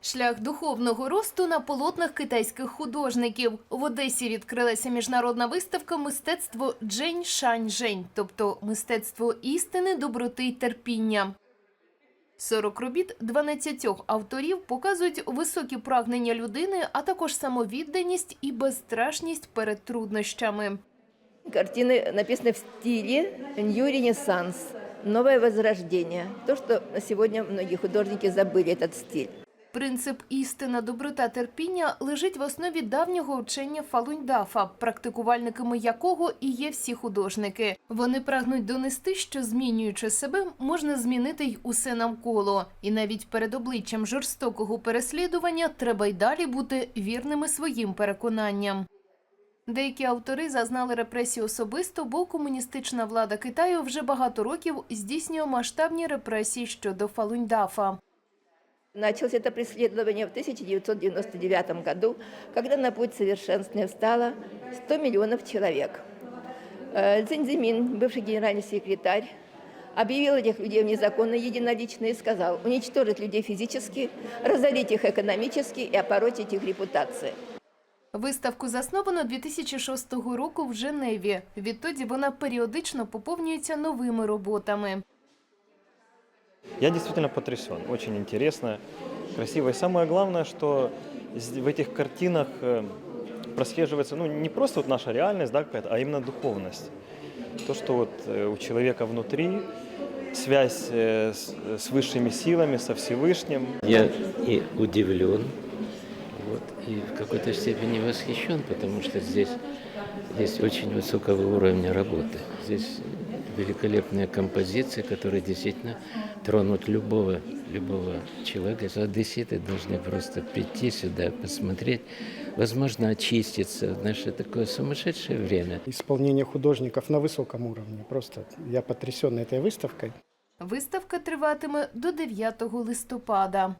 Шлях духовного росту на полотнах китайських художників. В Одесі відкрилася міжнародна виставка мистецтво Джень Шань Жень, тобто мистецтво істини, доброти й терпіння. 40 робіт 12 авторів показують високі прагнення людини, а також самовідданість і безстрашність перед труднощами. Картины написаны в стиле Нью Ренессанс, новое возрождение. То, что на сегодня многие художники забыли этот стиль. Принцип істина, доброта, терпіння лежить в основі давнього вчення Фалуньдафа, практикувальниками якого і є всі художники. Вони прагнуть донести, що змінюючи себе, можна змінити й усе навколо. І навіть перед обличчям жорстокого переслідування треба й далі бути вірними своїм переконанням. Деякі автори зазнали репресій особисто, бо комуністична влада Китаю вже багато років здійснює масштабні репресії щодо Фалуньдафа. Началось это преследование в 1999 году, когда на путь совершенствования встало 100 миллионов человек. Э, Цзинь Зимин, бывший генеральный секретарь, объявил этих людей вне закона единолично и сказал уничтожить людей физически, разорить их экономически и опорочить их репутации. Виставку засновано 2006 року в Женеві. Відтоді вона періодично поповнюється новими роботами. Я действительно потрясен. Очень интересно, красиво. И самое главное, что в этих картинах э, прослеживается ну, не просто вот наша реальность, да, какая-то, а именно духовность. То, что вот э, у человека внутри связь э, с, с высшими силами, со Всевышним. Я и удивлен, вот, и в какой-то степени восхищен, потому что здесь, здесь очень высокого уровня работы. Здесь великолепные композиции, которые действительно тронут любого, любого человека. Одесситы должны просто прийти сюда, посмотреть, возможно, очиститься. В наше такое сумасшедшее время. Исполнение художников на высоком уровне. Просто я потрясен этой выставкой. Виставка триватиме до 9 листопада.